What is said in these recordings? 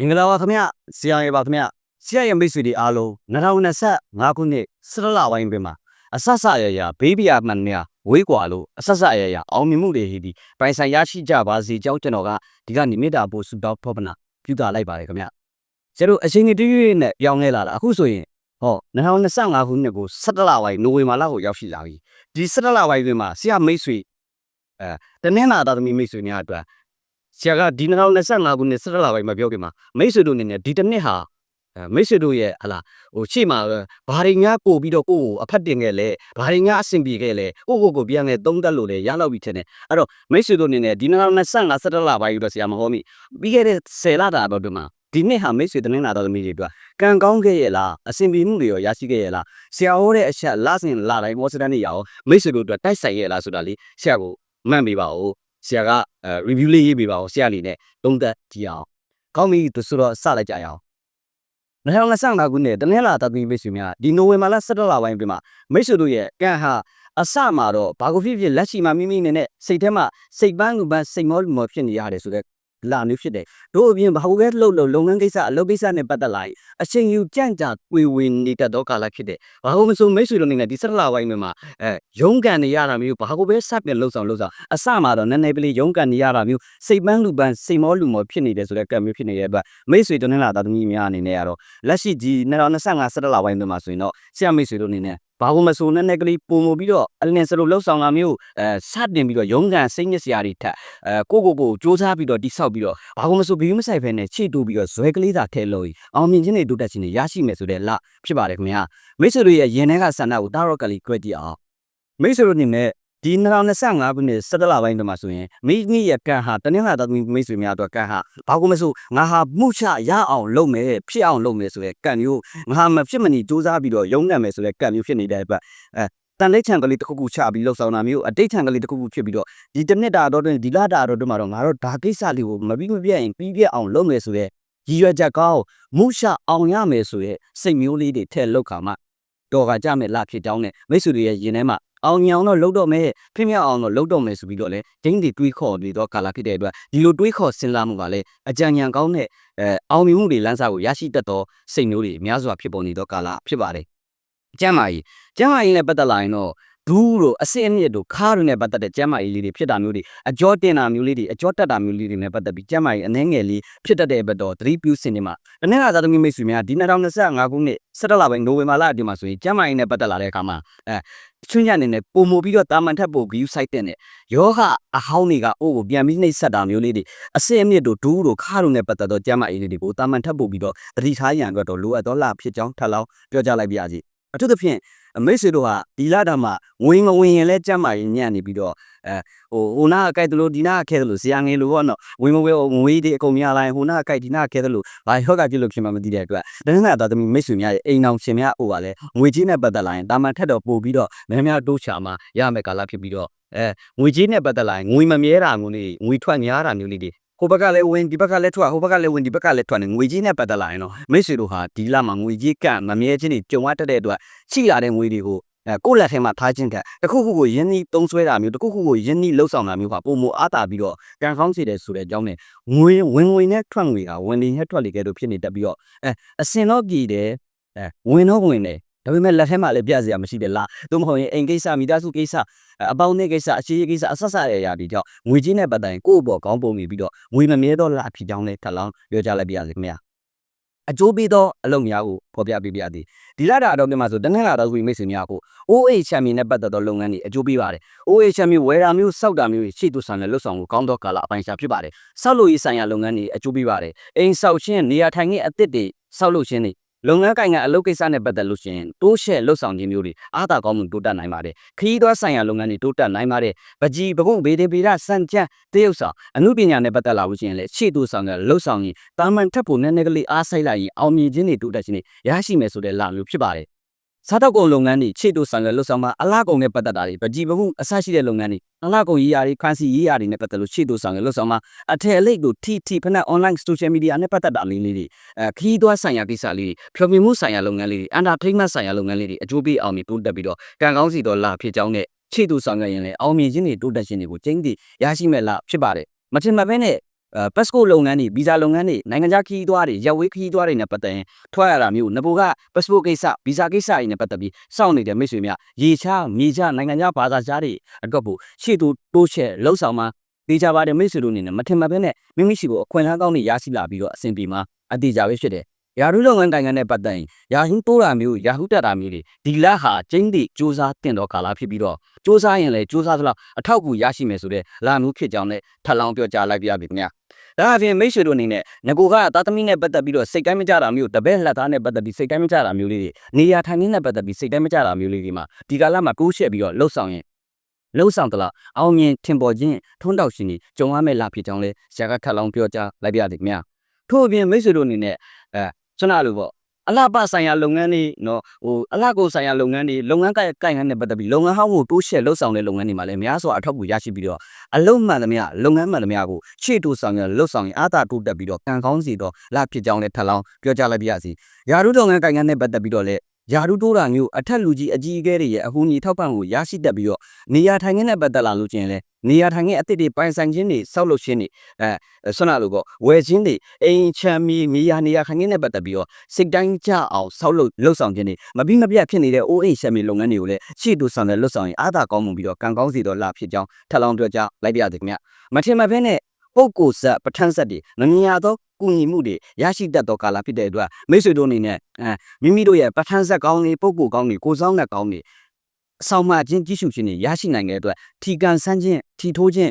မင်္ဂလာပါခင်ဗျဆရာရေပါခင်ဗျဆရာရဲ့မိတ်ဆွေတွေအားလုံး2025ခုနှစ်17လပိုင်းပြင်မှာအဆဆအရရဘေးဘီယာမှန်များဝေးကွာလို့အဆဆအရရအောင်မြင်မှုတွေဟိဒီပိုင်ဆိုင်ရရှိကြပါစေကြောင်းကျွန်တော်ကဒီကနိမိတာပို့ဆုတောင်းဖော်ပနာပြုတာလိုက်ပါတယ်ခင်ဗျကျတို့အချိန်ကြီးတရွေ့နဲ့ပြောင်းလဲလာတာအခုဆိုရင်ဟော2025ခုနှစ်ကို17လပိုင်းနိုဝင်ဘာလကိုရောက်ရှိလာပြီဒီ17လပိုင်းပြင်မှာဆရာမိတ်ဆွေအဲတနင်္လာသားသမီးမိတ်ဆွေများအတွက် ဆရာကဒီ2025ခုနှစ်17လပိုင်းမှာပြောပြမှာမိတ်ဆွေတို့အနေနဲ့ဒီတစ်နှစ်ဟာအဲမိတ်ဆွေတို့ရဲ့ဟလာဟိုရှေ့မှာဘာတွေများပို့ပြီးတော့ကိုယ့်ကိုအဖက်တင်ခဲ့လဲဘာတွေများအဆင်ပြေခဲ့လဲကိုယ့်ကိုယ်ကိုပြန်လဲသုံးသက်လို့လဲရလောက်ပြီထင်တယ်အဲ့တော့မိတ်ဆွေတို့အနေနဲ့ဒီ2025 17လပိုင်းတော့ဆရာမဟောမိပြီးခဲ့တဲ့10လတာတော့ဒီမှာဒီနှစ်ဟာမိတ်ဆွေတင်းနေတာတော်သမီးတွေအတွက်ကံကောင်းခဲ့ရဲ့လားအဆင်ပြေမှုတွေရောရရှိခဲ့ရဲ့လားဆရာဟောတဲ့အချက်လစဉ်လတိုင်းမောစတန်တွေရအောင်မိတ်ဆွေတို့အတွက်တိုက်ဆိုင်ရဲ့လားဆိုတာလေးဆရာကိုမှတ်ပေးပါဦး ဆရာကအဲ review လေးရေးပေးပါဦးဆရာအနေနဲ့သုံးသက်ကြည့်အောင်ကောင်းပြီသူဆိုတော့စလိုက်ကြရအောင်2025ခုနှစ်တနင်္လာသတိမိတ်ဆွေများဒီနိုဝင်ဘာလ17လပိုင်းပြင်မှာမိတ်ဆွေတို့ရဲ့ကံဟာအစမှာတော့ဘာကိုဖြစ်ဖြစ်လက်ရှိမှာမိမိအနေနဲ့စိတ်ထဲမှာစိတ်ပန်းလူပန်းစိတ်မောလူမောဖြစ်နေရတယ်ဆိုတော့ လာမျိုးဖြစ်တယ်တို့အပြင်ဘာကိုပဲလှုပ်လို့လုပ်ငန်းကိစ္စအလုပ်ကိစ္စနဲ့ပတ်သက်လာရင်အချိန်ယူကြန့်ကြာတွေဝင်နေတတ်သောကာလဖြစ်တယ်ဘာလို့မဆိုမိတ်ဆွေတို့အနေနဲ့ဒီ17လပိုင်းမှာအဲရုံးကန်နေရတာမျိုးဘာကိုပဲစပြန်လှုပ်ဆောင်လှုပ်ဆောင်အစမှာတော့နည်းနည်းပလေးရုံးကန်နေရတာမျိုးစိတ်ပန်းလူပန်းစိတ်မောလူမောဖြစ်နေတယ်ဆိုတဲ့ကံမျိုးဖြစ်နေတဲ့အတွက်မိတ်ဆွေတို့နဲ့လာတာသမီးများအနေနဲ့ကတော့လက်ရှိဒီ2025 17လပိုင်းမှာဆိုရင်တော့ဆရာမိတ်ဆွေတို့အနေနဲ့ ဘာလို့မဆိုနဲ့နဲ့ကလေးပုံမပြီးတော့အလင်းစလို့လှုပ်ဆောင်တာမျိုးအဲစတင်ပြီးတော့ရုံးကန်စိတ်ညစ်စရာတွေထက်အဲကိုကိုကိုစူးစမ်းပြီးတော့တိဆောက်ပြီးတော့ဘာလို့မဆိုဘီယူမဆိုင်ဖဲနဲ့ခြေတူပြီးတော့ဇွဲကလေးသာထဲလို့အောင်မြင်ခြင်းတွေတိုးတက်ခြင်းတွေရရှိမယ်ဆိုတဲ့လဖြစ်ပါတယ်ခင်ဗျာမိတ်ဆွေတို့ရဲ့ရင်ထဲကဆန္ဒကိုတာရော့ကလေးကြွက်ကြည့်အောင်မိတ်ဆွေတို့အနေနဲ့ ဒီ2025ခုနှစ်17လပိုင်းတည်းမှာဆိုရင်မိမိရဲ့ကံဟာတနင်္လာသမီးမိတ်ဆွေများတော့ကံဟာဘာလို့မဆိုငါဟာမှုချရအောင်လုပ်မယ်ဖြစ်အောင်လုပ်မယ်ဆိုတဲ့ကံမျိုးငါမဖြစ်မနေစူးစမ်းပြီးတော့ရုံးနှံမယ်ဆိုတဲ့ကံမျိုးဖြစ်နေတဲ့အတွက်အဲတန်လိတ်ချံကလေးတစ်ခုခုချပြီးလှုပ်ဆောင်တာမျိုးအတိတ်ချံကလေးတစ်ခုခုဖြစ်ပြီးတော့ဒီတစ်နှစ်တာတော့တွင်ဒီလတာတော့တွင်မှာတော့ငါတို့ဒါကိစ္စလေးကိုမပြီးမပြတ်ရင်ပြီးပြတ်အောင်လုပ်မယ်ဆိုတဲ့ရည်ရွယ်ချက်ကောင်းမှုရှအောင်ရမယ်ဆိုတဲ့စိတ်မျိုးလေးတွေထည့်လောက်ခါမှတော်ကကြမယ်လဖြစ်ကြောင်းနဲ့မိတ်ဆွေတွေရဲ့ရင်ထဲမှာ အောင်မြောင်တော့လှုပ်တော့မယ်ဖိမြောက်အောင်တော့လှုပ်တော့မယ်ဆိုပြီးတော့လေဒိန်းတွေတွေးခေါ်ပြီးတော့ကာလာဖြစ်တဲ့အတွက်ဒီလိုတွေးခေါ်စဉ်းစားမှုကလည်းအကြံဉာဏ်ကောင်းတဲ့အဲအောင်မြင်မှုတွေလမ်းစာကိုရရှိတတ်သောစိတ်မျိုးတွေအများစွာဖြစ်ပေါ်နေသောကာလာဖြစ်ပါတယ်ကျမ်းမာရေးကျမ်းမာရေးနဲ့ပတ်သက်လာရင်တော့ ဒူးတို့အစင်းအမြစ်တို့ခါးတို့နဲ့ပတ်သက်တဲ့ကျမ်းမာရေးလေးတွေဖြစ်တာမျိုးတွေအကြောတင်တာမျိုးလေးတွေအကြောတက်တာမျိုးလေးတွေနဲ့ပတ်သက်ပြီးကျမ်းမာရေးအနှဲငယ်လေးဖြစ်တတ်တဲ့ဘက်တော့သတိပြုစင်နေမှာတနင်္လာသားသမီးမိတ်ဆွေများဒီ2025ခုနှစ်17လပိုင်းနိုဝင်ဘာလအတွင်းမှာဆိုရင်ကျမ်းမာရေးနဲ့ပတ်သက်လာတဲ့အခါမှာအဲချွန်းညနေနဲ့ပုံမူပြီးတော့တာမန်ထက်ပို view site တဲ့နဲ့ယောဂအဟောင်းတွေကအိုးကိုပြန်ပြီးနှိပ်ဆက်တာမျိုးလေးတွေအစင်းအမြစ်တို့ဒူးတို့ခါးတို့နဲ့ပတ်သက်တော့ကျမ်းမာရေးလေးတွေကိုတာမန်ထက်ပိုပြီးတော့သတိထားရန်အတွက်တော့လိုအပ်သောလာဖြစ်ကြောင်းထပ်လောင်းပြောကြားလိုက်ပါရစေ အထူးသဖြင့်အမိတ်ဆွေတို့ဟာဒီလာတာမှာဝင်မဝင်ရင်လဲကြမ်းမာရင်ညံ့နေပြီးတော့အဲဟိုဟိုနာအကြိုက်တလို့ဒီနာအခဲတလို့ဇာငယ်လို့ပေါ့နော်ဝင်မဝဲငွေတွေအကုန်များလိုက်ဟိုနာအကြိုက်ဒီနာအခဲတလို့ဘာဟော့ကပြလို့ဖြစ်မှမသိတဲ့အတွက်တနင်္လာသားသမီးမိတ်ဆွေများရဲ့အိမ်အောင်ရှင်များဟိုပါလဲငွေကြီးနဲ့ပတ်သက်လာရင်တာမန်ထက်တော့ပို့ပြီးတော့များများတိုးချာမှာရမယ်ကာလဖြစ်ပြီးတော့အဲငွေကြီးနဲ့ပတ်သက်လာရင်ငွေမမြဲတာမျိုးလေးငွေထွက်များတာမျိုးလေးတွေ ဟိုဘက်ကလည်းဝင်ဒီဘက်ကလည်းထွက်ဟိုဘက်ကလည်းဝင်ဒီဘက်ကလည်းထွက်နေငွေကြီးနဲ့ပတ်သက်လာရင်တော့မိတ်ဆွေတို့ဟာဒီလမှာငွေကြီးကန့်မမြဲခြင်းတွေကြုံရတတ်တဲ့အတွက်ရှိလာတဲ့ငွေတွေကိုအဲကိုယ့်လက်ထဲမှာထားခြင်းကတခုခုကိုယင်းနှီးသုံးဆွဲတာမျိုးတခုခုကိုယင်းနှီးလှုပ်ဆောင်တာမျိုးကပုံမအားတာပြီးတော့ကံကောင်းစေတယ်ဆိုတဲ့အကြောင်းနဲ့ငွေဝင်ငွေနဲ့ထွက်ငွေကဝင်နေနဲ့ထွက်လေကဲတို့ဖြစ်နေတတ်ပြီးတော့အဲအစင်တော့ပြည်တယ်အဲဝင်တော့ဝင်တယ် ဒါပေမဲ့လက်ထဲမှာလည်းပြစရာမရှိတယ်လားသို့မဟုတ်ရင်အိမ်ကိစ္စမိသားစုကိစ္စအပေါင်းနဲ့ကိစ္စအရှိရေးကိစ္စအဆက်ဆက်ရရာဒီကြောင့်ငွေကြီးနဲ့ပတ်သက်ရင်ကိုယ့်ဘောကောင်းပုံနေပြီးတော့ငွေမမြဲတော့လားဖြစ်ကြောင်းလဲထပ်လောင်းပြောကြလိုက်ပြရစေခင်ဗျာအကျိုးပေးသောအလုပ်များကိုဖော်ပြပေးပြသည်ဒီလာတာအတော့မြန်မာဆိုတနင်္လာတော့ဆိုပြီးမိတ်ဆွေများကို OA ချန်ပီယံနဲ့ပတ်သက်သောလုပ်ငန်းတွေအကျိုးပေးပါတယ် OA ချန်ပီယံဝယ်တာမျိုးစောက်တာမျိုးရှေ့သူဆန်နဲ့လွတ်ဆောင်ကိုကောင်းသောကာလအပိုင်းရှာဖြစ်ပါတယ်စောက်လို့ရေးဆိုင်ရာလုပ်ငန်းတွေအကျိုးပေးပါတယ်အိမ်ဆောက်ခြင်းနေရာထိုင်ခင်းအသစ်တွေစောက်လို့ခြင်းတွေ လုပ်ငန်းကိုင်ကအလုပ်ကိစ္စနဲ့ပတ်သက်လို့ရှိရင်တိုးရှက်လှုပ်ဆောင်ခြင်းမျိုးတွေအားသာကောင်းမှုတိုးတက်နိုင်ပါတယ်ခရီးသွားဆိုင်ရာလုပ်ငန်းတွေတိုးတက်နိုင်ပါတယ်ပကြီးပကုတ်ဗေဒဗေဒစံကြံတရုပ်ဆောင်အမှုပညာနဲ့ပတ်သက်လာလို့ရှိရင်လည်းရှေ့တိုးဆောင်ကလှုပ်ဆောင်ရင်တာမန်ထပ်ဖို့နည်းနည်းကလေးအားဆိုင်လိုက်ရင်အောင်မြင်ခြင်းတွေတိုးတက်ခြင်းတွေရရှိမယ်ဆိုတဲ့လာမျိုးဖြစ်ပါတယ် စားတော့ကုန်လုပ်ငန်းတွေခြေတိုဆောင်ရလှုပ်ဆောင်မှာအလားကုန်နဲ့ပတ်သက်တာတွေပကြီးပကုအဆရှိတဲ့လုပ်ငန်းတွေအလားကုန်ရေးရာတွေခန်းစီရေးရာတွေနဲ့ပတ်သက်လို့ခြေတိုဆောင်ရလှုပ်ဆောင်မှာအထယ်အလိတ်ကိုထိထိဖက်နဲ့ online social media နဲ့ပတ်သက်တာလေးလေးတွေအဲခရီးသွားဆိုင်ရာကိစ္စလေးတွေဖြောပြမှုဆိုင်ရာလုပ်ငန်းလေးတွေ entertainment ဆိုင်ရာလုပ်ငန်းလေးတွေအကျိုးပေးအောင်မြင်တိုးတက်ပြီးတော့ကံကောင်းစီတော်လာဖြစ်ကြောင်းနဲ့ခြေတိုဆောင်ရရင်လည်းအောင်မြင်ခြင်းတွေတိုးတက်ခြင်းတွေကိုကျင်းတည်ရရှိမဲ့လားဖြစ်ပါတယ်မထင်မှတ်ဘဲနဲ့အဲ ပတ်စပို့လုပ်ငန်းတွေဗီဇာလုပ်ငန်းတွေနိုင်ငံခြားခရီးသွားတွေရပ်ဝေးခရီးသွားတွေနဲ့ပတ်သက်ရင်ထွက်ရတာမျိုးနဘောကပတ်စပို့ကိစ္စဗီဇာကိစ္စတွေနဲ့ပတ်သက်ပြီးစောင့်နေတဲ့မိတ်ဆွေများရေချမြေချနိုင်ငံခြားဘာသာခြားတွေအတွက်ကိုရှေ့တူတိုးချက်လှုပ်ဆောင်မှာတေချာပါတယ်မိတ်ဆွေတို့အနေနဲ့မထင်မှတ်ဘဲနဲ့မိမိရှိကိုအခွင့်အလမ်းကောင်းတွေရရှိလာပြီးတော့အဆင်ပြေမှာအတိအကျပဲဖြစ်တယ် ယာရုလုပ်ငန်းနိုင်ငံနဲ့ပတ်သက်ရင်ယာဟူတိုးတာမျိုးယာဟူတက်တာမျိုးတွေဒီလက်ဟာကျင်းသည့်စူးစမ်းတင်တော့ကာလာဖြစ်ပြီးတော့စူးစမ်းရင်လည်းစူးစမ်းသလောက်အထောက်အကူရရှိမယ်ဆိုတဲ့လာမျိုးဖြစ်ကြောင်းနဲ့ထပ်လောင်းပြောကြားလိုက်ပြပါခင်ဗျာဒါအပြင်မိတ်ဆွေတို့အနေနဲ့ငကိုကသားသမီးနဲ့ပတ်သက်ပြီးတော့စိတ်တိုင်းမကြတာမျိုးတပည့်လက်သားနဲ့ပတ်သက်ပြီးစိတ်တိုင်းမကြတာမျိုးလေးတွေနေရာထိုင်ခင်းနဲ့ပတ်သက်ပြီးစိတ်တိုင်းမကြတာမျိုးလေးတွေမှာဒီကာလမှာကိုးရှက်ပြီးတော့လှုပ်ဆောင်ရင်လှုပ်ဆောင်သလားအောင်မြင်ထင်ပေါ်ခြင်းထွန်းတောက်ရှင်ကြီးကြုံရမယ့်လာဖြစ်ကြောင်းလဲဆရာကထပ်လောင်းပြောကြားလိုက်ပြပါခင်ဗျာထို့အပြင်မိတ်ဆွေတို့အနေနဲ့အဲ ဆွမ်းနာလိုပေါ့အလှပဆိုင်ရာလုပ်ငန်းတွေနော်ဟိုအလှကိုဆိုင်ရာလုပ်ငန်းတွေလုပ်ငန်းကိုင်ကိုင်ငန်းနဲ့ပတ်သက်ပြီးလုပ်ငန်းဟောင်းကိုတိုးရှက်လှုပ်ဆောင်တဲ့လုပ်ငန်းတွေမှာလည်းများစွာအထောက်အကူရရှိပြီးတော့အလုံးမှန်သမျှလုပ်ငန်းမှန်သမျှကိုရှေ့တိုးဆောင်ရလှုပ်ဆောင်ရင်အားသာတိုးတက်ပြီးတော့ကံကောင်းစီတော့လာဖြစ်ကြောင်းလည်းထပ်လောင်းပြောကြားလိုက်ပါရစေယာရုလုပ်ငန်းကိုင်ငန်းနဲ့ပတ်သက်ပြီးတော့လည်း ယာရုတိုးတာမျိုးအထက်လူကြီးအကြီးအကဲတွေရဲ့အကူအညီထောက်ပံ့ကိုရရှိတတ်ပြီးတော့နေရာထိုင်ခင်းနဲ့ပတ်သက်လာလို့ကျင်လဲနေရာထိုင်ခင်းအသစ်တွေပိုင်ဆိုင်ခြင်းတွေစောက်လုပ်ခြင်းတွေအဲဆွမ်းနာလို့ပေါ့ဝယ်ခြင်းတွေအိမ်ချမ်းမီမြေယာနေရာခိုင်ခင်းနဲ့ပတ်သက်ပြီးတော့စိတ်တိုင်းကြအောင်စောက်လုပ်လှုပ်ဆောင်ခြင်းတွေမပြီးမပြတ်ဖြစ်နေတဲ့အိုးအိမ်ရှက်မီလုပ်ငန်းတွေကိုလည်းရှေ့တူဆောင်တဲ့လှုပ်ဆောင်ရင်အားသာကောင်းမှုပြီးတော့ကံကောင်းစီတော့လာဖြစ်ကြောင်းထပ်လောင်းပြောကြားလိုက်ပါရစေခင်ဗျမထင်မှတ်ဘဲနဲ့ ပုတ်ကိုဆက်ပဋ္ဌာန်းဆက်တွေမမြင်ရသောကူညီမှုတွေရရှိတတ်သောကာလဖြစ်တဲ့အတွက်မိတ်ဆွေတို့အနေနဲ့အဲမိမိတို့ရဲ့ပဋ္ဌာန်းဆက်ကောင်းတွေပုတ်ကိုကောင်းတွေကိုစောင်းတဲ့ကောင်းတွေအဆောင်မှချင်းကြီးစုခြင်းတွေရရှိနိုင်တဲ့အတွက်ထီကန်ဆန်းခြင်းထီထိုးခြင်း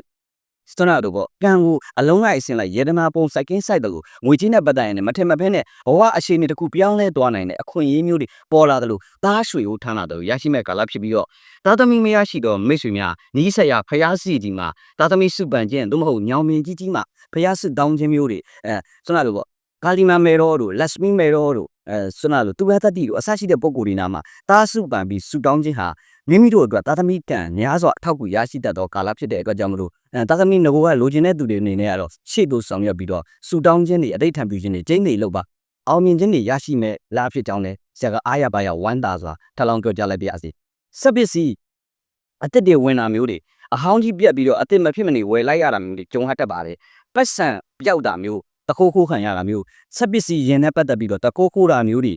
စတနာတို့ပေါ့ကံကိုအလုံးလိုက်အစင်လိုက်ရေဒနာပုံစိုက်ကင်းစိုက်တယ်လို့ငွေချင်းနဲ့ပတ်သက်ရင်လည်းမထင်မဖဲနဲ့ဘဝအခြေအနေတစ်ခုပြောင်းလဲသွားနိုင်တဲ့အခွင့်အရေးမျိုးတွေပေါ်လာတယ်လို့သားရွှေကိုထမ်းလာတယ်လို့ရရှိမဲ့ကာလဖြစ်ပြီးတော့သားသမီးမရရှိတော့မိတ်ဆွေများနီးဆက်ရဖျားစီကြီးမှာသားသမီးစုပန်ခြင်းသို့မဟုတ်ညောင်မင်းကြီးကြီးမှာဖျားစစ်တောင်းခြင်းမျိုးတွေအဲစတနာတို့ပေါ့ကာလီမာမေရောတို့လက်စမီမေရောတို့အဲစတနာတို့သူဘသတိတို့အစရှိတဲ့ပုံကိုယ်တွေနာမှာသားစုပန်ပြီးဆူတောင်းခြင်းဟာ မိမိတို့အတွက်သာသမီကံများစွာအထောက်အကူရရှိတတ်သောကာလဖြစ်တဲ့အတွက်ကြောင့်မလို့အဲသာသမီငကိုကလိုချင်တဲ့သူတွေအနေနဲ့ကတော့ရှေ့သို့ဆောင်ရွက်ပြီးတော့ဆူတောင်းခြင်းတွေအတိတ်ထံပြုခြင်းတွေကျင်းနေလို့ပါအောင်မြင်ခြင်းတွေရရှိမဲ့လာဖြစ်ကြောင်းလဲဆရာကအားရပါရဝမ်းသာစွာထပ်လောင်းပြောကြားလိုက်ပါရစေစက်ပစ္စည်းအစ်စ်တွေဝင်တာမျိုးတွေအဟောင်းကြီးပြက်ပြီးတော့အစ်စ်မဖြစ်မနေဝယ်လိုက်ရတာမျိုးတွေကြုံရတတ်ပါတယ်ပတ်စံပြောက်တာမျိုးတခိုးခိုးခံရတာမျိုးစက်ပစ္စည်းရင်နဲ့ပတ်သက်ပြီးတော့တခိုးခိုးတာမျိုးတွေ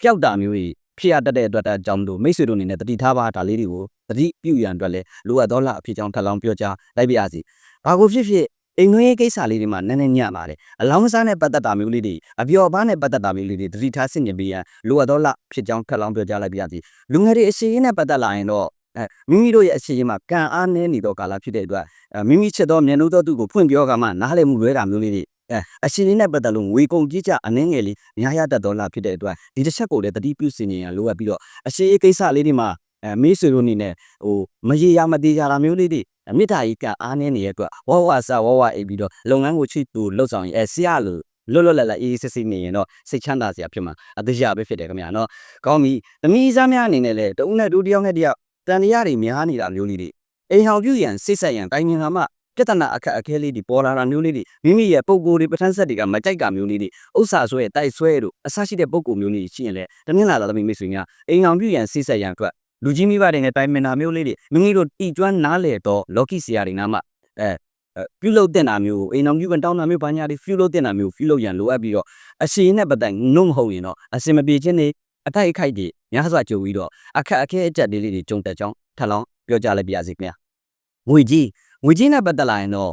ပျောက်တာမျိုးတွေ ဖြစ်ရတတ်တဲ့အတွက်အကြောင်းတို့မိတ်ဆွေတို့အနေနဲ့တတိထားပါဒါလေးတွေကိုတတိပြုရန်အတွက်လည်းလိုအပ်သောလအဖြစ်ကြောင်းထပ်လောင်းပြောကြားလိုက်ပါရစေ။ဘာကိုဖြစ်ဖြစ်အိမ်ငွေကိစ္စလေးတွေမှာနည်းနည်းညံ့ပါတယ်။အလောင်းစားနဲ့ပတ်သက်တာမျိုးလေးတွေအပျော်ပါးနဲ့ပတ်သက်တာမျိုးလေးတွေတတိထားဆင်ခြင်ပေးရန်လိုအပ်သောလဖြစ်ကြောင်းထပ်လောင်းပြောကြားလိုက်ပါရစေ။လူငယ်တွေအစီအရင်နဲ့ပတ်သက်လာရင်တော့အဲမိမိတို့ရဲ့အစီအရင်မှာကံအားနည်းနေတော့ကာလဖြစ်တဲ့အတွက်မိမိချစ်သောမျက်နှာတော်သူကိုဖွင့်ပြောကမှနားလည်မှုလွဲတာမျိုးလေးတွေ အဲအရှင်လေးနဲ့ပတ်သက်လို့ငွေကုန်ကြီးကြအနှင်းငယ်လေးများရတတ်တော်လာဖြစ်တဲ့အတွက်ဒီတစ်ချက်ကိုလည်းတတိပြုစင်ရင်လိုအပ်ပြီးတော့အရှင်ရေးကိစ္စလေးတွေမှာအဲမေးဆွေတို့အနေနဲ့ဟိုမရေရမသေးကြတာမျိုးလေးတွေမေတ္တာကြီးကအားနည်းနေတဲ့အတွက်ဝဝဆဝဝအိပ်ပြီးတော့လုပ်ငန်းကိုချစ်သူလှုပ်ဆောင်ရင်အဲဆရာလို့လွတ်လွတ်လပ်လပ်အေးအေးဆေးဆေးနေရင်တော့စိတ်ချမ်းသာစရာဖြစ်မှာအသေးရပဲဖြစ်တယ်ခင်ဗျာနော်ကောင်းပြီသမီးစားများအနေနဲ့လည်းတဦးနဲ့ဒုတိယနဲ့တယောက်တန်တရားတွေများနေတာမျိုးလေးတွေအိမ်ဟောင်ပြုရန်စိတ်ဆက်ရန်တိုင်းငင်ကမှ ပြဿနာအခက်အခဲလေးတွေပေါ်လာတာမျိုးလေးတွေမိမိရဲ့ပုံကိုယ်တွေပဋ္ဌာန်းဆက်တွေကမကြိုက်ကမျိုးလေးတွေဥစ္စာဆွဲတိုက်ဆွဲတို့အဆရှိတဲ့ပုံကိုယ်မျိုးလေးရှိရင်လည်းတမင်လာတာသမီးမိတ်ဆွေများအိမ်အောင်ပြုရန်စိတ်ဆက်ရန်အတွက်လူကြီးမိဘတွေနဲ့တိုင်မင်တာမျိုးလေးတွေမိမိတို့တီကျွမ်းနားလေတော့လော်ကီဆရာတွေနားမှာအဲပြုလုပ်တဲ့နာမျိုးအိမ်အောင်ပြုကန်တောင်းတာမျိုးဘာညာတွေပြုလုပ်တဲ့နာမျိုးပြုလုပ်ရန်လိုအပ်ပြီးတော့အရှိန်နဲ့ပတ်သက်နှုတ်မဟုတ်ရင်တော့အစင်မပြေခြင်းတွေအထိုက်အခိုက်တွေများစွာကြုံပြီးတော့အခက်အခဲအကျက်လေးတွေကြုံတက်ကြောင်းထပ်လောင်းပြောကြလိုက်ပါရစေခင်ဗျာငွေကြီး ငွေကြီးနဲ့ပတ်သက်လာရင်တော့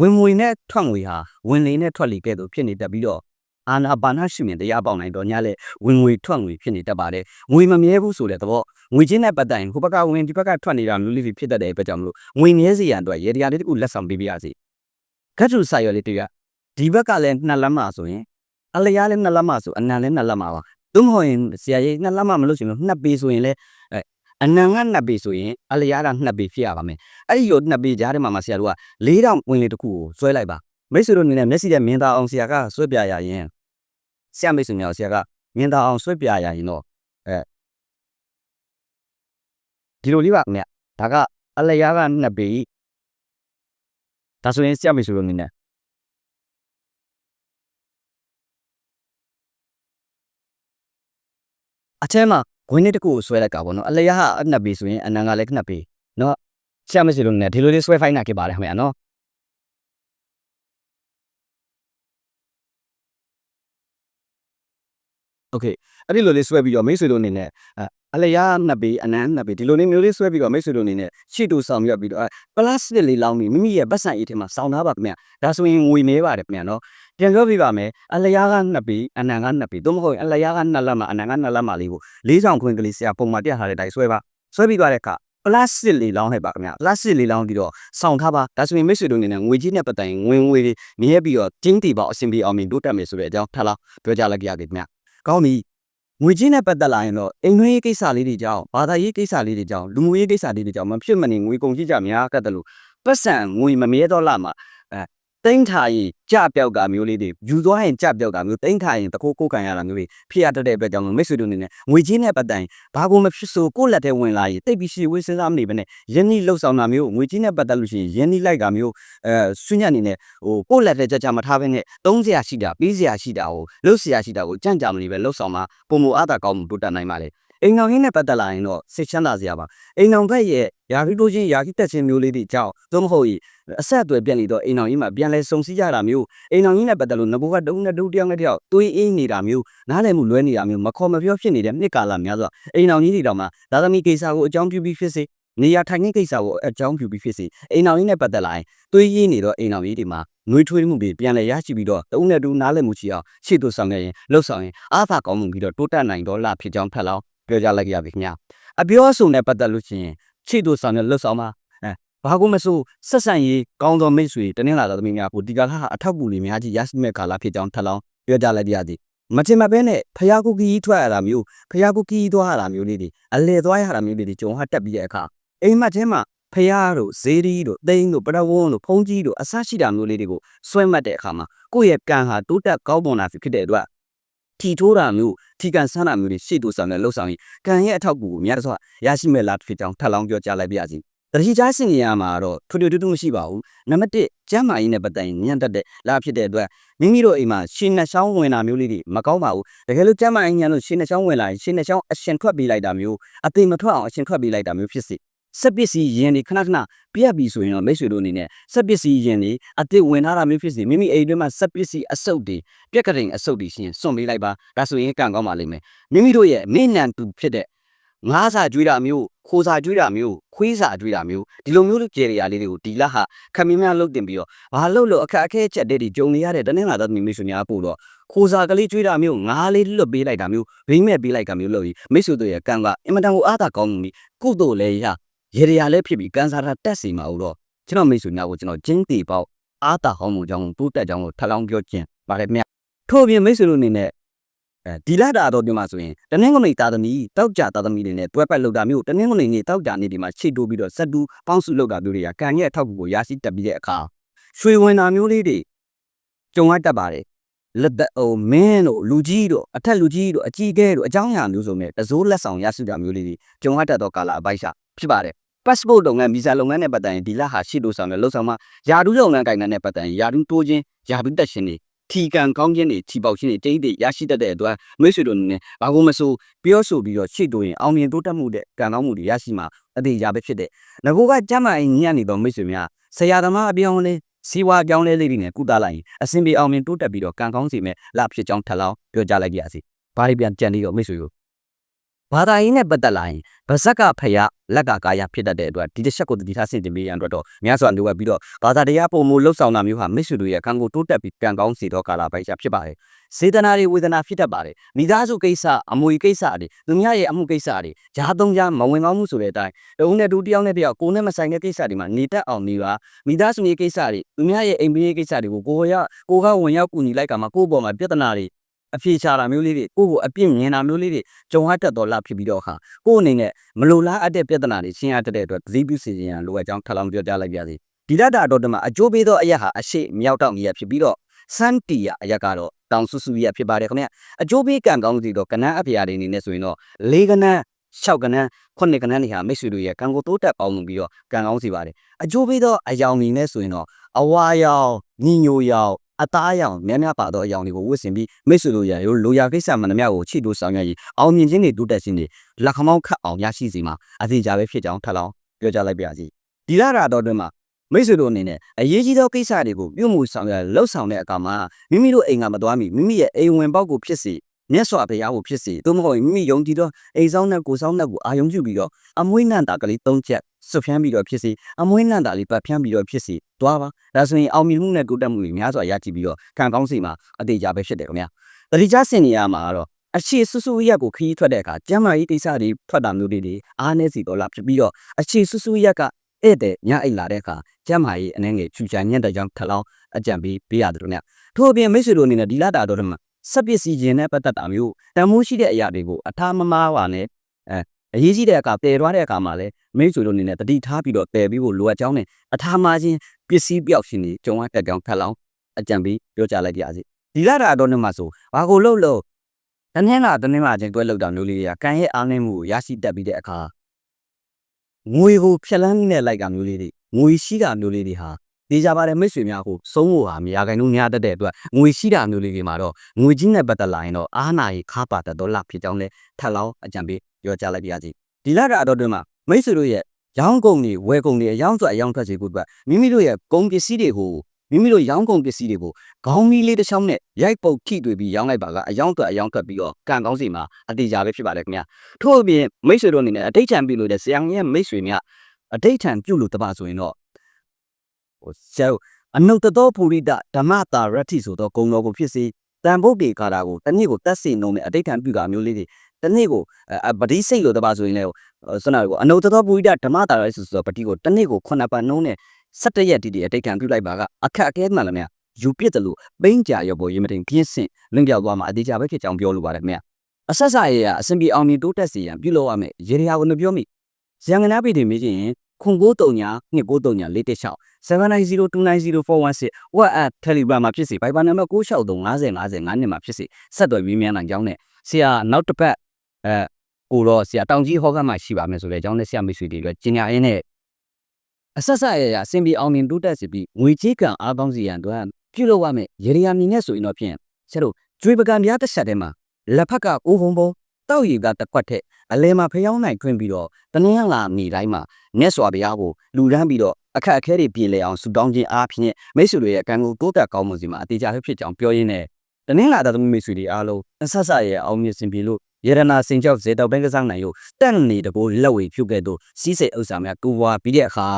ဝင်ငွေနဲ့ထွက်ငွေဟာဝင်လေနဲ့ထွက်လေကဲ့သို့ဖြစ်နေတတ်ပြီးတော့အာနာပါနရှိမြင်တရားပေါက်နိုင်တော့ညလဲဝင်ငွေထွက်ငွေဖြစ်နေတတ်ပါတယ်ငွေမမြဲဘူးဆိုတဲ့သဘောငွေချင်းနဲ့ပတ်သက်ရင်ဟိုဘက်ကဝင်ဒီဘက်ကထွက်နေတာမျိုးလေးဖြစ်တတ်တဲ့အတွက်ကြောင့်မလို့ငွေမြဲစေရန်အတွက်ရေတရားလေးတစ်ခုလက်ဆောင်ပေးပြရစီဂတ်ထူစာရွက်လေးတွေ့ရဒီဘက်ကလည်းနှစ်လက်မဆိုရင်အလျားလည်းနှစ်လက်မဆိုအနံလည်းနှစ်လက်မပါသို့မဟုတ်ရင်ဆရာကြီးနှစ်လက်မမလို့ရှိရင်နှစ်ပေဆိုရင်လည်း အနံကနှစ်ပေဆိုရင်အလျားကနှစ်ပေဖြစ်ရပါမယ်အဲ့ဒီလိုနှစ်ပေကြားထဲမှာမှဆရာတို့က၄တောင်ဝင်လေတစ်ခုကိုဆွဲလိုက်ပါမိတ်ဆွေတို့အနေနဲ့မျက်စိနဲ့မြင်သာအောင်ဆရာကဆွဲပြရရင်ဆရာမိတ်ဆွေများဆရာကမြင်သာအောင်ဆွဲပြရရင်တော့အဲဒီလိုလေးပါမြတ်ဒါကအလျားကနှစ်ပေဒါဆိုရင်ဆရာမိတ်ဆွေတို့အနေနဲ့အထဲမှာ ကွင်းနှစ်တစ်ခုကိုဆွဲလိုက်ကပေါ့နော်အလျားဟာအနှက်ပေးဆိုရင်အနံကလည်းခဏပေးနော်ချက်မရှိလို့ねဒီလိုလေးဆွဲဖိုင်းတာဖြစ်ပါတယ်ခင်ဗျာနော်โอเคအဲ့ဒီလိုလေးဆွဲပြီးတော့မိတ်ဆွေတို့အနေနဲ့အလျားနှစ်ပေအနမ်းနှစ်ပေဒီလိုလေးမျိုးလေးဆွဲပြီးတော့မိတ်ဆွေတို့အနေနဲ့ရှီတူဆောင်ပြီးတော့ပြီးတော့ပလတ်စတစ်လေးလောင်းပြီးမိမိရဲ့ပတ်စံအေးထဲမှာစောင်းထားပါခင်ဗျာဒါဆိုရင်ငွေမဲပါတယ်ခင်ဗျာနော် ပြန်ပြောပြပါမယ်အလျားကနှစ်ပေအနံကနှစ်ပေသို့မဟုတ်ရင်အလျားကနှစ်လက်မှာအနံကနှစ်လက်မှာလေးကိုလေးဆောင်ခွင်းကလေးဆရာပုံမှန်ပြထားတဲ့အတိုင်းဆွဲပါဆွဲပြီးသွားတဲ့အခါပလတ်စတစ်လေးလောင်းလိုက်ပါခင်ဗျပလတ်စတစ်လေးလောင်းပြီးတော့စောင်းထားပါဒါဆိုရင်မိတ်ဆွေတို့အနေနဲ့ငွေကြီးနဲ့ပတ်တိုင်ငွေငွေလေးမြဲပြီးတော့ကျင်းတီပေါအဆင်ပြေအောင်မြင်တိုးတက်မယ်ဆိုတဲ့အကြောင်းထပ်လောက်ပြောကြလိုက်ကြရပြီခင်ဗျကောင်းပြီငွေချင်းနဲ့ပတ်သက်လာရင်တော့အိမ်တွင်းရေးကိစ္စလေးတွေကြောင့်ဘာသာရေးကိစ္စလေးတွေကြောင့်လူမှုရေးကိစ္စလေးတွေကြောင့်မဖြစ်မနေငွေကုန်ကြီးကြများကတ်တယ်လို့ပတ်စံငွေမမြဲတော့လာမှာအဲ တိမ့်ထားရင်ကြပြောက်ကမျိုးလေးတွေယူသွားရင်ကြပြောက်ကမျိုးတိမ့်ထားရင်တကိုးကိုးကန်ရတာမျိုးတွေဖြစ်ရတတ်တဲ့အတွက်ကြောင့်မိတ်ဆွေတို့အနေနဲ့ငွေချင်းနဲ့ပတ်သက်ရင်ဘာကိုမဖြစ်ဆိုကိုယ့်လက်ထဲဝင်လာရင်တိတ်ပြီးရှိဝေးစဉ်းစားမနေဘဲနဲ့ယင်းနှီးလှုပ်ဆောင်တာမျိုးငွေချင်းနဲ့ပတ်သက်လို့ရှိရင်ယင်းနှီးလိုက်ကမျိုးအဲဆွညက်အနေနဲ့ဟိုကိုယ့်လက်ထဲကြကြမထားဘဲနဲ့သုံးစရာရှိတာပေးစရာရှိတာကိုလှုပ်စရာရှိတာကိုကြံ့ကြာမနေပဲလှုပ်ဆောင်မှာပုံမအားတာကောင်းမှုတိုးတက်နိုင်ပါလေ အိမ်အောင်ရင်းနဲ့ပတ်သက်လာရင်တော့စိတ်ချမ်းသာစရာပါအိမ်အောင်ဘက်ရဲ့ယာခိတိုးချင်းယာခိတက်ချင်းမျိုးလေးတွေကြောင့်သို့မဟုတ်ရင်အဆက်အသွယ်ပြက်နေတော့အိမ်အောင်ရင်းမှာပြန်လဲစုံစည်းကြတာမျိုးအိမ်အောင်ရင်းနဲ့ပတ်သက်လို့ငဘိုးကတုံးနဲ့တုံးတယောက်နဲ့တယောက်တွေးအေးနေတာမျိုးနားလည်မှုလွဲနေတာမျိုးမခေါ်မပြောဖြစ်နေတဲ့နှစ်ကာလများစွာအိမ်အောင်ကြီးတွေတောင်မှသာသမီကိစ္စကိုအကြောင်းပြုပြီးဖြစ်စေနေရာထိုင်ခင်းကိစ္စကိုအကြောင်းပြုပြီးဖြစ်စေအိမ်အောင်ရင်းနဲ့ပတ်သက်လာရင်တွေးရေးနေတော့အိမ်အောင်ကြီးတွေမှာနှွေးထွေးမှုတွေပြန်လဲရရှိပြီးတော့တုံးနဲ့တူနားလည်မှုချီအောင်ရှေ့သို့ဆောင်ခဲ့ရင်လှုပ်ဆောင်ရင်အားသာကောင်းမှုပြီးတော့တိုးတက်နိုင်တော့လာဖြစ်ကြောင်းဖက်လောင်း ပြောကြလိုက်ရပြီခင်ဗျာအပြောအဆိုနဲ့ပတ်သက်လို့ရှိရင်ရှေ့သို့ဆောင်တဲ့လှုပ်ဆောင်မှာအဲဘာကိုမဆိုဆက်ဆံရေးကောင်းသောမိတ်ဆွေတနင်္လာတော်သမီးများကိုဒီကလာဟာအထောက်အကူတွေများကြီးရရှိမဲ့ကာလဖြစ်ကြောင်းထပ်လောင်းပြောကြလိုက်ရသည်မချင်မပဲနဲ့ဖယားကုကီးထွက်ရတာမျိုးဖယားကုကီးသွားရတာမျိုးလေးတွေအလဲသွားရတာမျိုးလေးတွေကြုံဟာတက်ပြီးတဲ့အခါအိမ်မက်ထဲမှာဖယားတို့ဇေဒီတို့သိန်းတို့ပရဝန်းတို့ဖုံးကြီးတို့အဆရှိတာမျိုးလေးတွေကိုဆွဲမှတ်တဲ့အခါမှာကိုယ့်ရဲ့ကံဟာတိုးတက်ကောင်းမွန်လာဖြစ်တဲ့အတွက် ထီထိုးတာမျိုးထီကန်ဆန်းတာမျိုးတွေရှေ့တူဆောင်တဲ့လှုပ်ဆောင်ရင်ကံရဲ့အထောက်အကူကိုများစွာရရှိမဲ့လားဖြစ်ကြောင်းထပ်လောင်းပြောကြားလိုက်ပါရစေတတိချားစင်ရမှာတော့ထွေထွေတူတူမရှိပါဘူးနံပါတ်1ကျမ်းမာရေးနဲ့ပတ်သက်ရင်ညံ့တက်တဲ့လားဖြစ်တဲ့အတွက်မိမိတို့အိမ်မှာရှင်နှချောင်းဝင်တာမျိုးလေးတွေမကောင်းပါဘူးတကယ်လို့ကျမ်းမာရေးညံလို့ရှင်နှချောင်းဝင်လာရင်ရှင်နှချောင်းအရှင်ထွက်ပေးလိုက်တာမျိုးအသိမထွက်အောင်အရှင်ထွက်ပေးလိုက်တာမျိုးဖြစ်စေ စက်ပစ္စည်းယင်တွေခဏခဏပြက်ပြီဆိုရင်တော့မိတ်ဆွေတို့အနေနဲ့စက်ပစ္စည်းယင်တွေအတစ်ဝင်ထားတာမျိုးဖြစ်စေမိမိအိမ်တွင်းမှာစက်ပစ္စည်းအစုပ်တွေပြက်ကတိန်အစုပ်တွေရှင်စွန့်ပေးလိုက်ပါဒါဆိုရင်ကံကောင်းပါလိမ့်မယ်မိမိတို့ရဲ့မိနန်တူဖြစ်တဲ့ငါးစာကျွေးတာမျိုးခိုးစာကျွေးတာမျိုးခွေးစာကျွေးတာမျိုးဒီလိုမျိုးကြေရရာလေးတွေကိုဒီလဟာခမင်းများလုတ်တင်ပြီးတော့ဘာလို့လို့အခက်အခဲချက်တဲ့တွေဂျုံနေရတဲ့တနင်္လာတော်မိတ်ဆွေများပို့တော့ခိုးစာကလေးကျွေးတာမျိုးငါးလေးလွတ်ပေးလိုက်တာမျိုးဘိမ့်မဲ့ပေးလိုက်ကမျိုးလို့မိတ်ဆွေတို့ရဲ့ကံကအင်မတန်ကိုအားသာကောင်းမှုပြီးကုသိုလ်လည်းရ ရေရရလည်းဖြစ်ပြီးကန်ဆာတာတက်စီမှာတော့ကျွန်တော်မိတ်ဆွေများကိုကျွန်တော်ကျင်းတီပေါက်အားတာဟောင်းမှုကြောင့်တိုးတက်ကြောင်းကိုထပ်လောင်းပြောခြင်းပါတယ်မြတ်ထို့ပြင်မိတ်ဆွေတို့အနေနဲ့အဲဒီလာတာတော့ဒီမှာဆိုရင်တနင်္ဂနွေသားသမီးတောက်ကြသားသမီးတွေနဲ့တွဲပတ်လောက်တာမျိုးတနင်္ဂနွေနေ့တောက်ကြနေ့ဒီမှာချိတ်တိုးပြီးတော့စက်တူပေါင်းစုလောက်တာမျိုးတွေကကံရဲ့အထောက်အကူကိုရရှိတက်ပြီးတဲ့အခါရွှေဝင်တာမျိုးလေးတွေကြုံရတတ်ပါတယ်လက်သက်အိုမင်းတို့လူကြီးတို့အထက်လူကြီးတို့အကြီးကဲတို့အကြောင်းအရာမျိုးစုံနဲ့တစိုးလက်ဆောင်ရရှိတာမျိုးလေးတွေကြုံရတတ်သောကာလအပိုက်ရှာဖြစ်ပါတယ် passport လုပ်ငန်းဗီဇာလုပ်ငန်းနဲ့ပတ်သက်ရင်ဒီလဟာရှိလို့ဆောင်တယ်လှုပ်ဆောင်မှာယာတူးလုပ်ငန်းကိုင်ငံနဲ့ပတ်သက်ရင်ယာတူးတိုးခြင်းယာတူးတက်ရှင်တွေထီကန်ကောင်းခြင်းတွေထီပေါက်ခြင်းတွေတိတ်တိတ်ရရှိတတ်တဲ့အတွက်မိတ်ဆွေတို့အနေနဲ့ဘာကိုမဆိုပြောဆိုပြီးတော့ရှေ့တိုးရင်အောင်မြင်တိုးတက်မှုတဲ့ကံကောင်းမှုတွေရရှိမှာအသေးရပဲဖြစ်တဲ့ငကိုကကြမ်းမှန်ညံ့နေတော့မိတ်ဆွေများဆရာသမားအပြောင်းလဲစီဝါပြောင်းလဲလေးတွေနဲ့ကုသလိုက်ရင်အစင်ပြေအောင်မြင်တိုးတက်ပြီးတော့ကံကောင်းစေမယ်လဖြစ်ကြောင်းထပ်လောင်းပြောကြားလိုက်ကြရစီဘာတွေပြန်ကြံနေတော့မိတ်ဆွေတို့ ဘာသာရေးနဲ့ပတ်သက်လာရင်ဗဇက်ကဖယလက်ကကာယဖြစ်တတ်တဲ့အတွက်ဒီတစ်ချက်ကိုတတိထားဆင့်တင်ပေးရန်အတွက်တော့များစွာလိုအပ်ပြီးတော့ဘာသာတရားပုံမူလှုပ်ဆောင်တာမျိုးဟာမိတ်ဆွေတို့ရဲ့ခံကိုတိုးတက်ပြီးကံကောင်းစေသောကာလပိုင်ရှာဖြစ်ပါတယ်။စေတနာတွေဝေဒနာဖြစ်တတ်ပါတယ်။မိသားစုကိစ္စအမွေကိစ္စတွေသူများရဲ့အမှုကိစ္စတွေဂျားသုံးကြားမဝင်ကောင်းမှုဆိုတဲ့အတိုင်းတဦးနဲ့တူတယောက်နဲ့တယောက်ကိုယ်နဲ့မဆိုင်တဲ့ကိစ္စတွေမှာနေတတ်အောင်နေပါမိသားစုရဲ့ကိစ္စတွေသူများရဲ့အိမ်ဘေးကိစ္စတွေကိုကိုယ်ရကိုကဝင်ရောက်ကူညီလိုက်ကမှကိုယ့်ဘောမှာပြဿနာတွေ အဖြေချတာမျိုးလေးတွေကိုယ့်ကိုအပြစ်မြင်တာမျိုးလေးတွေကြုံရတတ်တော်လာဖြစ်ပြီးတော့ခါကိုယ့်အနေနဲ့မလိုလားအပ်တဲ့ပြဿနာတွေရှင်းရတတ်တဲ့အတွက်သတိပြုစီရင်ရန်လိုအပ်ကြောင်းထပ်လောင်းပြောကြားလိုက်ပါရစေဒီလတာတော်တမှာအကျိုးပေးသောအရက်ဟာအရှိမြောက်တောင်ကြီးရဖြစ်ပြီးတော့စန်တီယာအရက်ကတော့တောင်ဆူဆူရဖြစ်ပါတယ်ခင်ဗျအကျိုးပေးကံကောင်းစီတော့ကနန်းအဖျားတွေအနေနဲ့ဆိုရင်တော့လေးကနန်း၆ကနန်းခုနှစ်ကနန်းတွေဟာမိတ်ဆွေတို့ရဲ့ကံကိုတိုးတက်ပေါင်းလို့ပြီးတော့ကံကောင်းစီပါတယ်အကျိုးပေးသောအယောင်တွေနဲ့ဆိုရင်တော့အဝါရောင်ညီညိုရောင် အသားရောင်များများပါသောအယောင်တွေကိုဝတ်ဆင်ပြီးမိတ်ဆွေတို့ရဲ့ရိုးလိုရာကိစ္စမှန်သမျှကိုချိတိုးဆောင်ရွက်ပြီးအောင်မြင်ခြင်းတွေတိုးတက်ခြင်းတွေလက်ခမောင်းခတ်အောင်ရရှိစေမှာအသေးကြပဲဖြစ်ကြောင်းထပ်လောင်းပြောကြားလိုက်ပါရစေဒီလာတာတော့တွင်မှာမိတ်ဆွေတို့အနေနဲ့အရေးကြီးသောကိစ္စတွေကိုပြုမှုဆောင်ရွက်လှုပ်ဆောင်တဲ့အခါမှာမိမိတို့အိမ်ကမသွားမီမိမိရဲ့အိမ်ဝင်ပေါက်ကိုဖြစ်စေမြတ်စွာဘုရားကိုဖြစ်စေသို့မဟုတ်ရင်မိမိယုံကြည်သောအိမ်ဆောင်နဲ့ကိုယ်ဆောင်နဲ့ကိုအာယုံပြုပြီးတော့အမွေးနန္တာကလေး၃ချက် ဆွတ်ဖြန်းပြီးတော့ဖြစ်စေအမွေးနန္တာလေးပတ်ဖြန်းပြီးတော့ဖြစ်စေတွားပါဒါဆိုရင်အောင်မြင်မှုနဲ့တိုးတက်မှုတွေများစွာရရှိပြီးတော့ခံကောင်းစီမှာအသေးကြပဲဖြစ်တယ်ခင်ဗျာတတိချစင်နေရမှာကတော့အရှိဆူဆူရက်ကိုခရီးထွက်တဲ့အခါကျမ်းမာရေးကိစ္စတွေထွက်တာမျိုးတွေတွေအားနည်းစီတော့လာဖြစ်ပြီးတော့အရှိဆူဆူရက်ကဧည့်သည်ညအိတ်လာတဲ့အခါကျမ်းမာရေးအနေငယ်ချူချာညံ့တဲ့ကြောင့်ထလောင်းအကြံပေးပေးရတယ်ခင်ဗျာထို့အပြင်မိတ်ဆွေတို့အနေနဲ့ဒီလာတာတော့မှာစက်ပစ္စည်းခြင်းနဲ့ပတ်သက်တာမျိုးတန်မိုးရှိတဲ့အရာတွေကိုအထားမမားပါနဲ့အဲအရေးကြီးတဲ့အခါတည်သွားတဲ့အခါမှာလည်း မိတ်ဆွေတို့အနေနဲ့တတိထားပြီးတော့တည်ပြီးဖို့လိုအပ်ကြောင်းနဲ့အထားမားခြင်းပစ္စည်းပြောက်ရှင်တွေကြုံရတဲ့ကြောင်းထပ်လောင်းအကြံပေးပြောကြားလိုက်ပါရစေဒီလာတာတော့နေမှာဆိုဘာကိုလှုပ်လို့တနင်္လာတနင်္လာချင်းတွဲလှုပ်တာမျိုးလေးတွေကကံရဲ့အားနည်းမှုကိုရရှိတတ်ပြီးတဲ့အခါငွေကိုဖြက်လန်းနဲ့လိုက်ကမျိုးလေးတွေငွေရှိတာမျိုးလေးတွေဟာတေးကြပါတယ်မိတ်ဆွေများကိုစုံးဖို့ဟာမရခိုင်လို့များတတ်တဲ့အတွက်ငွေရှိတာမျိုးလေးတွေမှာတော့ငွေကြီးနဲ့ပတ်သက်လာရင်တော့အားနာရေးခါပါတတ်တော့လဖြစ်ကြောင်းလဲထပ်လောင်းအကြံပေးပြောကြားလိုက်ပါရစေဒီလကအတော်တွင်မှာ မိတ်ဆွေတို့ရဲ့ရောင်းကုန်တွေဝယ်ကုန်တွေအယောင်းစွာအယောင်းထွက်စေဖို့အတွက်မိမိတို့ရဲ့ကုန်ပစ္စည်းတွေကိုမိမိတို့ရောင်းကုန်ပစ္စည်းတွေကိုခေါင်းကြီးလေးတစ်ချောင်းနဲ့ရိုက်ပုတ်ထိတွေ့ပြီးရောင်းလိုက်ပါကအယောင်းထွက်အယောင်းထွက်ပြီးတော့ကံကောင်းစီမှာအတိအကျပဲဖြစ်ပါတယ်ခင်ဗျာထို့အပြင်မိတ်ဆွေတို့အနေနဲ့အတိတ်ထံပြုလို့တဲ့ဆရာငယ်ရဲ့မိတ်ဆွေများအတိတ်ထံပြုလို့တပါဆိုရင်တော့ဟိုဆရာတို့အနုတ္တသောပုရိဒဓမ္မတာရတ္ထိဆိုသောဂုံတော်ကိုဖြစ်စေ တန်ဖို့တေကာတာကိုတစ်နေ့ကိုတက်စီနှုံးနဲ့အတိတ်ထံပြုတာမျိုးလေးတွေတစ်နေ့ကိုအဲပတိစိတ်လို့တပါဆိုရင်လည်းဆွမ်းနာကိုအနုတ္တသောပုရိဒဓမ္မတာရတ္ထိဆိုသောပတိကိုတစ်နေ့ကို9ပတ်နှုံးနဲ့17ရက်တိတိအတိတ်ထံပြုလိုက်ပါကအခက်အခဲမှန်လည်းမြယူပြစ်တယ်လို့ပိန်းကြရောပေါ်ရင်မတင်ပြင်းစင်လင့်ပြောက်သွားမှာအသေးချပဲဖြစ်ကြောင်းပြောလိုပါတယ်ခင်ဗျအဆက်ဆက်ရရအစဉ်ပြေအောင်မြင်တိုးတက်စေရန်ပြုလုပ်ရမယ်ရေရာကိုနှပြောမိဇန်ကနာပိတွေမေးခြင်း ခွန်ကိုတုံညာနှစ်ကိုတုံညာ၄တက်6 7902904116 WhatsApp Telegram မှာဖြစ်စေ Viber နံပါတ်96350505နဲ့မှာဖြစ်စေဆက်သွယ်ပြီးမြန်နိုင်ကြောင်းနဲ့ဆရာနောက်တစ်ပတ်အဲကိုတော့ဆရာတောင်ကြီးဟောကမှာရှိပါမယ်ဆိုတဲ့အကြောင်းနဲ့ဆရာမိတ်ဆွေတွေလည်းကျင်ညာရင်းနဲ့အဆက်ဆက်ရရအစဉ်ပြေအောင်မြင်တိုးတက်စေပြီးငွေကြေးကံအားကောင်းစေရန်အတွက်ပြုလုပ်ရမယ်ရေရာမြင်နဲ့ဆိုရင်တော့ဖြင့်ဆရာတို့ကျွေးပကံများတစ်ဆက်တည်းမှာလက်ဖက်ကအိုးဘုံဘုံ တောက်ရည်ကတစ်ခွက်ထက်အလဲမှာဖျောင်းနိုင်ခွင့်ပြီးတော့တနင်္လာနေ့တိုင်းမှာမြတ်စွာဘုရားကိုလူရမ်းပြီးတော့အခက်အခဲတွေပြင်လဲအောင်ဆူတောင်းခြင်းအားဖြင့်မိတ်ဆွေတွေရဲ့အကံကိုတိုးတက်ကောင်းမှုစီမှာအသေးချာဖြစ်ကြောင်းပြောရင်းနဲ့တနင်္လာသားသမီးမိတ်ဆွေတွေအားလုံးအဆက်ဆက်ရဲ့အောင်မြင်စင်ပြေလို့ရတနာစင်ကြောက်ဇေတောက်ဘဲကစားနိုင်လို့တက်နေတကိုလက်ဝေဖြုတ်ခဲ့တော့စီးစိတ်ဥစ္စာများကူဝါပြီးတဲ့အခါ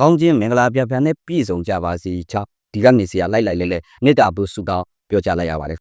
ကောင်းခြင်းမင်္ဂလာပြပြနဲ့ပြည့်စုံကြပါစေချောင်းဒီကနေ့စီကလိုက်လိုက်လဲလဲမေတ္တာဘုဆုတောင်းပြောကြလိုက်ရပါတယ်